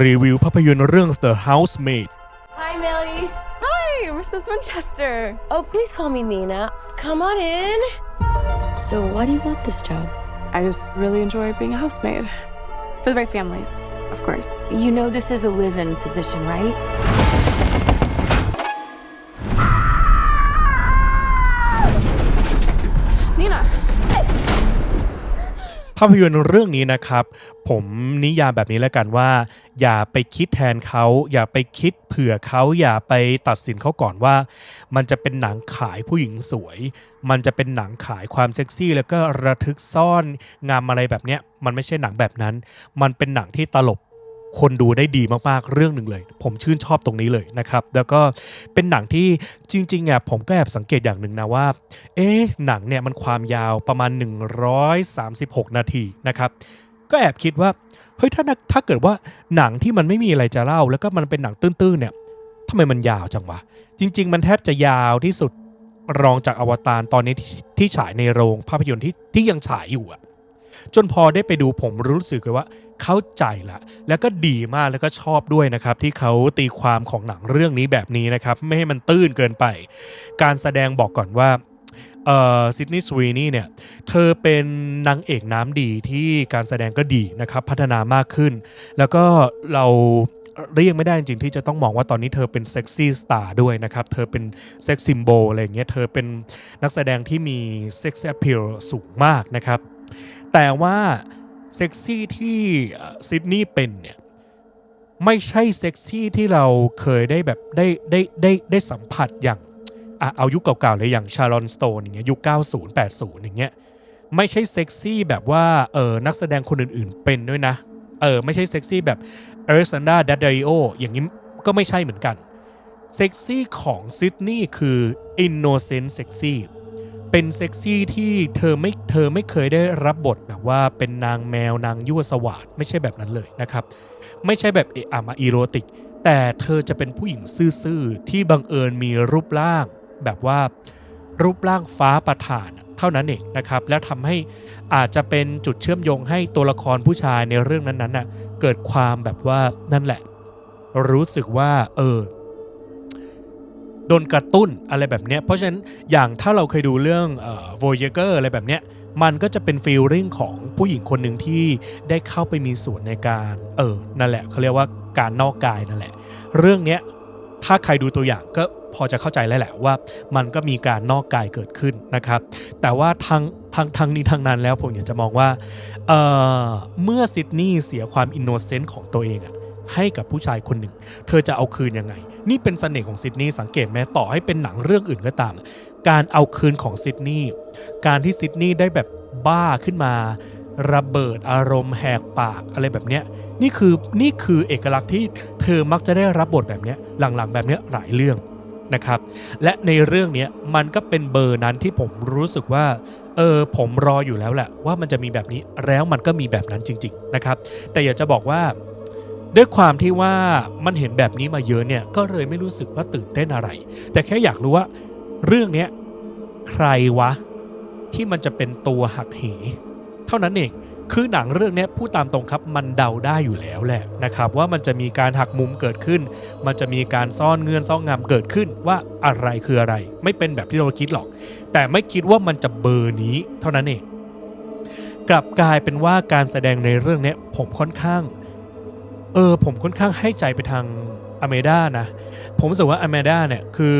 รีวิวภาพยนตร์เรื่อง The Housemaid Hi, Melody. Hi, Mrs. Winchester. Oh, please call me Nina. Come on in. So, why do you want this job? I just really enjoy being a housemaid. For the right families, of course. You know this is a live in position, right? ภาพยนตร์เรื่องนี้นะครับ ผมนิยามแบบนี้แล้วกันว่า อย่าไปคิดแทนเขา อย่าไปคิดเผื่อเขาอย่าไปตัดสินเขาก่อนว่า มันจะเป็นหนังขายผู้หญิงสวย มันจะเป็นหนังขายความเซ็กซี่ แล้วก็ระทึกซ่อนงามอะไรแบบเนี้ยมันไม่ใช่หนังแบบนั้น มันเป็นหนังที่ตลบ คนดูได้ดีมากๆเรื่องหนึ่งเลย ผมชื่นชอบตรงนี้เลยนะครับ แล้วก็เป็นหนังที่จริงๆอะผมก็แอบสังเกตอย่างหนึ่งนะว่า เอ๊ะหนังเนี่ยมันความยาวประมาณ 136 นาทีนะครับก็แอบคิดว่าเฮ้ยถ้าถ้าเกิดว่าหนังที่มันไม่มีอะไรจะเล่า แล้วก็มันเป็นหนังตื้นๆเนี่ยทำไมมันยาวจังวะ จริง ๆ มันแทบจะยาวที่สุดรองจากอวตารตอนนี้ที่ที่ฉายในโรงภาพยนตร์ที่ที่ยังฉายอยู่อะ จนพอได้ไปดูผมรู้สึกเลยว่าเข้าใจละแล้วก็ดีมากแล้วก็ชอบด้วยนะครับ ที่เขาตีความของหนังเรื่องนี้แบบนี้นะครับ ไม่ให้มันตื้นเกินไป การแสดงบอกก่อนว่าซิดนีย์สวีนี่เนี่ย เธอเป็นนางเอกน้ำดีที่การแสดงก็ดีนะครับ พัฒนามากขึ้น แล้วก็เราเรียกไม่ได้จริงที่จะต้องมองว่าตอนนี้เธอเป็นเซ็กซี่สตาร์ด้วยนะครับ เธอเป็นเซ็กซิมโบอะไรอย่างเงี้ย เธอเป็นนักแสดงที่มีเซ็กซี่ appeal สูงมากนะครับ แต่ว่าเซ็กซี่ที่ซิดนีย์เป็นเนี่ยไม่ใช่เซ็กซี่ที่เราเคยได้แบบได้ได้ได้ได้สัมผัสอย่างอะเอายุคเก่าๆเลยอย่างชาร์ลอนสโตนอย่างเงี้ยยุค 90 80 อย่างเงี้ยไม่ใช่เซ็กซี่แบบว่าเออนักแสดงคนอื่นๆเป็นด้วยนะเออไม่ใช่เซ็กซี่แบบเอริกซานดาดัดเดริโออย่างนี้ก็ไม่ใช่เหมือนกัน เซ็กซี่ของซิดนีย์คืออินโนเซนต์เซ็กซี่ เป็นเซ็กซี่ที่เธอไม่เธอไม่เคยได้รับบทแบบว่าเป็นนางแมวนางยั่วสวาดไม่ใช่แบบนั้นเลยนะครับ ไม่ใช่แบบเอะอะมาอีโรติก แต่เธอจะเป็นผู้หญิงซื่อๆ ที่บังเอิญมีรูปร่าง แบบว่ารูปร่างฟ้าประทานเท่านั้นเองนะครับ แล้วทำให้อาจจะเป็นจุดเชื่อมโยงให้ตัวละครผู้ชายในเรื่องนั้นๆน่ะเกิดความแบบว่านั่นแหละ รู้สึกว่าเออ โดนกระตุ้นอะไรแบบเนี้ยเพราะฉะนั้นอย่างถ้าเราเคยดูเรื่องเอ่อ Voyager อะไรแบบเนี้ยมันก็จะเป็นฟีลลิ่งของผู้หญิงคนหนึ่งที่ได้เข้าไปมีส่วนในการเออนั่นแหละเขาเรียกว่าการนอกกายนั่นแหละ เรื่องเนี้ยถ้าใครดูตัวอย่างก็พอจะเข้าใจแล้วแหละว่ามันก็มีการนอกกายเกิดขึ้นนะครับ แต่ว่าทางทางทางนี้ทางนั้นแล้วผมอยากจะมองว่าเออเมื่อซิดนีย์เสียความอินโนเซนต์ของตัวเองอะ ให้กับผู้ชายคนหนึ่ง เธอจะเอาคืนยังไง นี่เป็นเสน่ห์ของซิดนีย์สังเกตไหมต่อให้เป็นหนังเรื่องอื่นก็ตาม การเอาคืนของซิดนีย์การที่ซิดนีย์ได้แบบบ้าขึ้นมา ระเบิดอารมณ์แหกปากอะไรแบบเนี้ยนี่คือนี่คือเอกลักษณ์ที่เธอมักจะได้รับบทแบบเนี้ยหลังๆ แบบเนี้ยหลายเรื่องนะครับและในเรื่องนี้มันก็เป็นเบอร์นั้นที่ผมรู้สึกว่าเออผมรออยู่แล้วแหละว่ามันจะมีแบบนี้แล้วมันก็มีแบบนั้นจริง ๆนะครับ แต่อยากจะบอกว่า ด้วยความที่ว่ามันเห็นแบบนี้มาเยอะเนี่ยก็เลยไม่รู้สึกว่าตื่นเต้นอะไร แต่แค่อยากรู้ว่าเรื่องเนี้ยใครวะ ที่มันจะเป็นตัวหักเห เท่านั้นเอง คือหนังเรื่องนี้พูดตามตรงครับมันเดาได้อยู่แล้วแหละนะครับว่ามันจะมีการหักมุมเกิดขึ้น มันจะมีการซ่อนเงื่อนซ่อนงำเกิดขึ้นว่าอะไรคืออะไร ไม่เป็นแบบที่เราคิดหรอก แต่ไม่คิดว่ามันจะเบอร์นี้ เท่านั้นเองกลับกลายเป็นว่าการแสดงในเรื่องนี้ผมค่อนข้าง เออผมค่อนข้างให้ใจไปทางอเมด้านะ ผมรู้สึกว่าอเมด้าเนี่ยคือ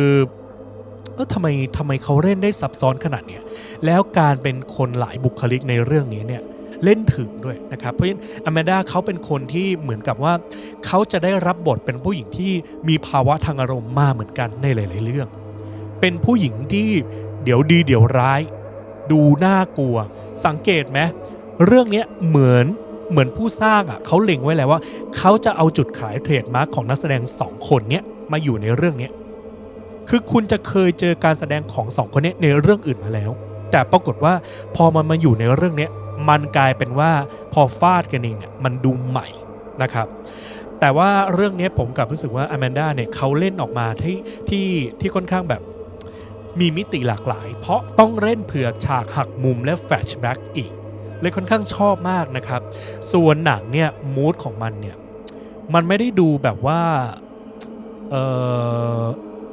เออทำไมทำไมเขาเล่นได้ซับซ้อนขนาดเนี้ยแล้วการเป็นคนหลายบุคลิกในเรื่องนี้เนี่ยเล่นถึงด้วยนะครับ เพราะฉะนั้นอเมด้าเขาเป็นคนที่เหมือนกับว่า เขาจะได้รับบทเป็นผู้หญิงที่มีภาวะทางอารมณ์มากเหมือนกันในหลาย ๆ เรื่อง เป็นผู้หญิงที่เดี๋ยวดีเดี๋ยวร้าย ดูน่ากลัว สังเกตไหมเรื่องนี้เหมือน เหมือนผู้สร้างอะเขาเล็งไว้แล้วว่า เขาจะเอาจุดขายเทรดมาร์กของนักแสดงสองคนเนี้ยมาอยู่ในเรื่องเนี้ยคือคุณจะเคยเจอการแสดงของสองคนเนี้ยในเรื่องอื่นมาแล้ว แต่ปรากฏว่าพอมันมาอยู่ในเรื่องเนี้ยมันกลายเป็นว่าพอฟาดกันเองเนี่ยมันดูใหม่นะครับแต่ว่าเรื่องนี้ผมกลับรู้สึกว่าอแมนด้าเนี่ยเขาเล่นออกมาที่ที่ที่ค่อนข้างแบบมีมิติหลากหลาย เพราะต้องเล่นเผื่อฉากหักมุมและแฟลชแบ็กอีก เลยค่อนข้างชอบมากนะครับ ส่วนหนังเนี่ยมูดของมันเนี่ยมันไม่ได้ดูแบบว่าเออ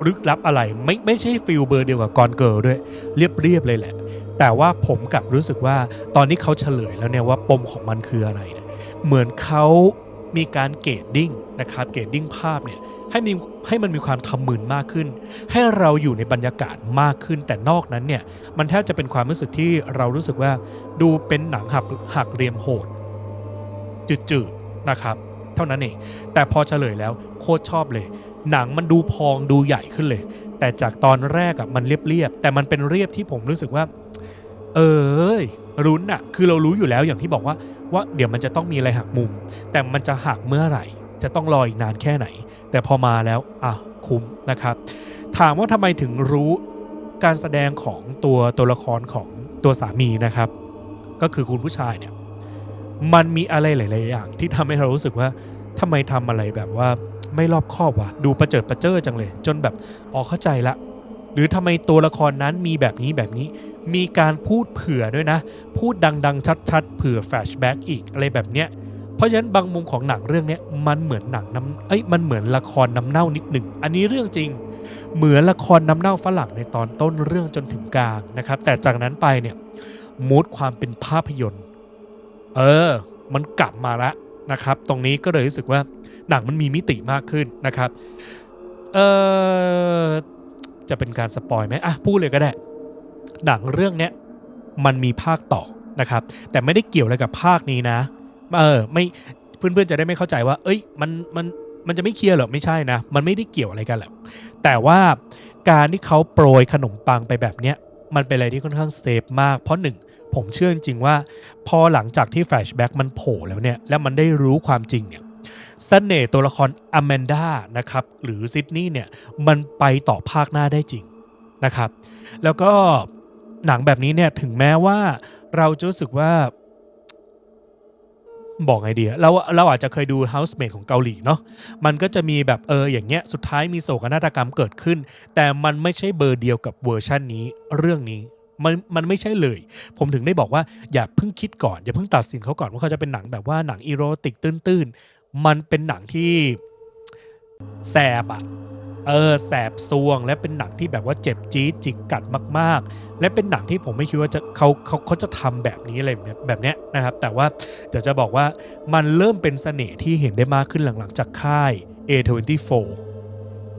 ลึกลับอะไรไม่ไม่ใช่ฟิลเบอร์เดียวกับกอนเกิลด้วย เรียบเรียบเลยแหละ แต่ว่าผมกลับรู้สึกว่าตอนนี้เขาเฉลยแล้วเนี่ยว่าปมของมันคืออะไรเนี่ยเหมือนเขา มีการเกรดดิ้งนะครับเกรดดิ้งภาพเนี่ยให้มีให้มันมีความทำมืนมากขึ้น ให้เราอยู่ในบรรยากาศมากขึ้น แต่นอกนั้นเนี่ยมันแทบจะเป็นความรู้สึกที่เรารู้สึกว่าดูเป็นหนังหักหักเหลี่ยมโหดจืดๆนะครับเท่านั้นเอง แต่พอเฉลยแล้วโคตรชอบเลย หนังมันดูพองดูใหญ่ขึ้นเลย แต่จากตอนแรกอะมันเรียบๆแต่มันเป็นเรียบที่ผมรู้สึกว่า เออรุ้นอะคือเรารู้อยู่แล้วอย่างที่บอกว่า ว่าเดี๋ยวมันจะต้องมีอะไรหักมุม แต่มันจะหักเมื่อไหร่ จะต้องรออีกนานแค่ไหน แต่พอมาแล้วอะคุ้มนะครับ ถามว่าทำไมถึงรู้การแสดงของตัวตัวละครของตัวสามีนะครับ ก็คือคุณผู้ชายเนี่ยมันมีอะไรหลาย ๆ อย่าง ที่ทำให้เรารู้สึกว่าทำไมทำอะไรแบบว่าไม่รอบคอบวะดูประเจิดประเจ้อจังเลย จนแบบอ๋อเข้าใจละ หรือทำไมตัวละครนั้นมีแบบนี้แบบนี้ มีการพูดเผื่อด้วยนะ พูดดัง ๆ ชัด ๆ เผื่อแฟลชแบ็กอีกอะไรแบบเนี้ยเพราะฉะนั้นบางมุมของหนังเรื่องนี้มันเหมือนหนังน้ำเอ้ยมันเหมือนละครน้ำเน่านิดหนึ่ง อันนี้เรื่องจริง เหมือนละครน้ำเน่าฝรั่งในตอนต้นเรื่องจนถึงกลางนะครับ แต่จากนั้นไปเนี่ยมูดความเป็นภาพยนตร์ เออ มันกลับมาแล้วนะครับ ตรงนี้ก็เลยรู้สึกว่าหนังมันมีมิติมากขึ้นนะครับ เออ จะเป็นการสปอยไหมอะพูดเลยก็ได้ หนังเรื่องเนี้ยมันมีภาคต่อนะครับ แต่ไม่ได้เกี่ยวอะไรกับภาคนี้นะ เออไม่เพื่อนๆจะได้ไม่เข้าใจว่า เอ้ยมันมันมันจะไม่เคลียร์หรอไม่ใช่นะ มันไม่ได้เกี่ยวอะไรกันแหละแต่ว่าการที่เขาโปรยขนมปังไปแบบเนี้ยมันเป็นอะไรที่ค่อนข้างเซฟมาก เพราะหนึ่งผมเชื่อจริงๆว่า พอหลังจากที่แฟลชแบ็กมันโผล่แล้วเนี่ย แล้วมันได้รู้ความจริงเนี่ย เสน่ห์ตัวละครอแมนดานะครับหรือซิดนีย์เนี่ยมันไปต่อภาคหน้าได้จริงนะครับ แล้วก็หนังแบบนี้เนี่ยถึงแม้ว่าเราจะรู้สึกว่า บอกไงดีอะเราเราอาจจะเคยดู Housemate ของเกาหลีเนาะมันก็จะมีแบบเอออย่างเงี้ยสุดท้ายมีโศกนาฏกรรมเกิดขึ้น แต่มันไม่ใช่เบอร์เดียวกับเวอร์ชันนี้เรื่องนี้มันมันไม่ใช่เลย ผมถึงได้บอกว่าอย่าเพิ่งคิดก่อน อย่าเพิ่งตัดสินเขาก่อนว่าเขาจะเป็นหนังแบบว่าหนังอีโรติกตื้นๆ มันเป็นหนังที่แสบอะเออแสบซวง และเป็นหนังที่แบบว่าเจ็บจี๊ดจิกกัดมาก ๆ และเป็นหนังที่ผมไม่คิดว่าจะเขาเขาเขาจะทำแบบนี้อะไรแบบเนี้ยนะครับ แต่ว่าเดี๋ยวจะบอกว่ามันเริ่มเป็นเสน่ห์ที่เห็นได้มากขึ้นหลังๆจากค่าย A24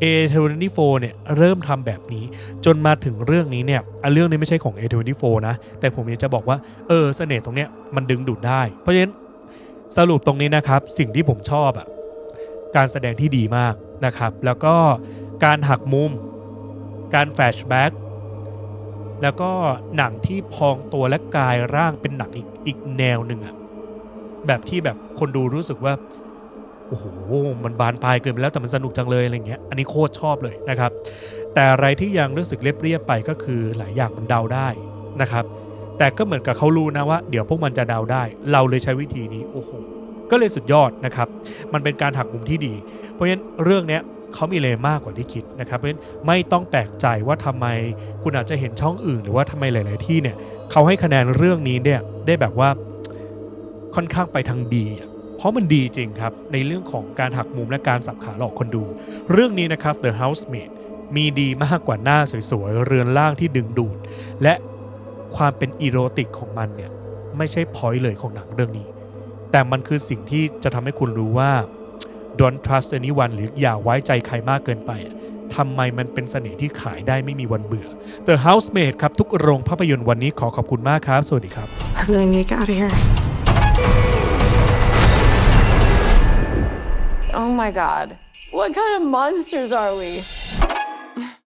A24 เนี่ยเริ่มทำแบบนี้จนมาถึงเรื่องนี้เนี่ยอะเรื่องนี้ไม่ใช่ของ A24 นะ แต่ผมอยากจะบอกว่าเออเสน่ห์ตรงเนี้ยมันดึงดูดได้ เพราะฉะนั้น สรุปตรงนี้นะครับสิ่งที่ผมชอบอะการแสดงที่ดีมากนะครับ แล้วก็การหักมุม การแฟชแบ็กแล้วก็หนังที่พองตัวและกายร่างเป็นหนังอีกอีกแนวหนึ่งอะแบบที่แบบคนดูรู้สึกว่าโอ้โหมันบานปลายเกินไปแล้วแต่มันสนุกจังเลยอะไรเงี้ยอันนี้โคตรชอบเลยนะครับ แต่อะไรที่ยังรู้สึกเรียบๆไปก็คือหลายอย่างมันเดาได้นะครับ แต่ก็เหมือนกับเขารู้นะว่าเดี๋ยวพวกมันจะเดาได้ เราเลยใช้วิธีนี้โอ้โหก็เลยสุดยอดนะครับ มันเป็นการหักมุมที่ดี เพราะฉะนั้นเรื่องเนี้ยเขามีเลมากกว่าที่คิดนะครับเพราะฉะนั้นไม่ต้องแปลกใจว่าทำไมคุณอาจจะเห็นช่องอื่น หรือว่าทำไมหลาย ๆ ที่เนี่ยเขาให้คะแนนเรื่องนี้เนี่ยได้แบบว่าค่อนข้างไปทางดี เพราะมันดีจริงครับ ในเรื่องของการหักมุมและการสับขาหลอกคนดู เรื่องนี้นะครับ The Housemaid มีดีมากกว่าหน้าสวย ๆ เรือนร่างที่ดึงดูด และ ความเป็นอีโรติกของมันเนี่ยไม่ใช่พอยต์เลยของหนังเรื่องนี้ แต่มันคือสิ่งที่จะทำให้คุณรู้ว่า don't trust anyone หรืออย่าไว้ใจใครมากเกินไปอะทำไมมันเป็นเสน่ห์ที่ขายได้ไม่มีวันเบื่อ The Housemaid ครับ ทุกโรงภาพยนตร์วันนี้ขอขอบคุณมากครับ สวัสดีครับ I really need to get out of here. Oh my god. What kind of monsters are we?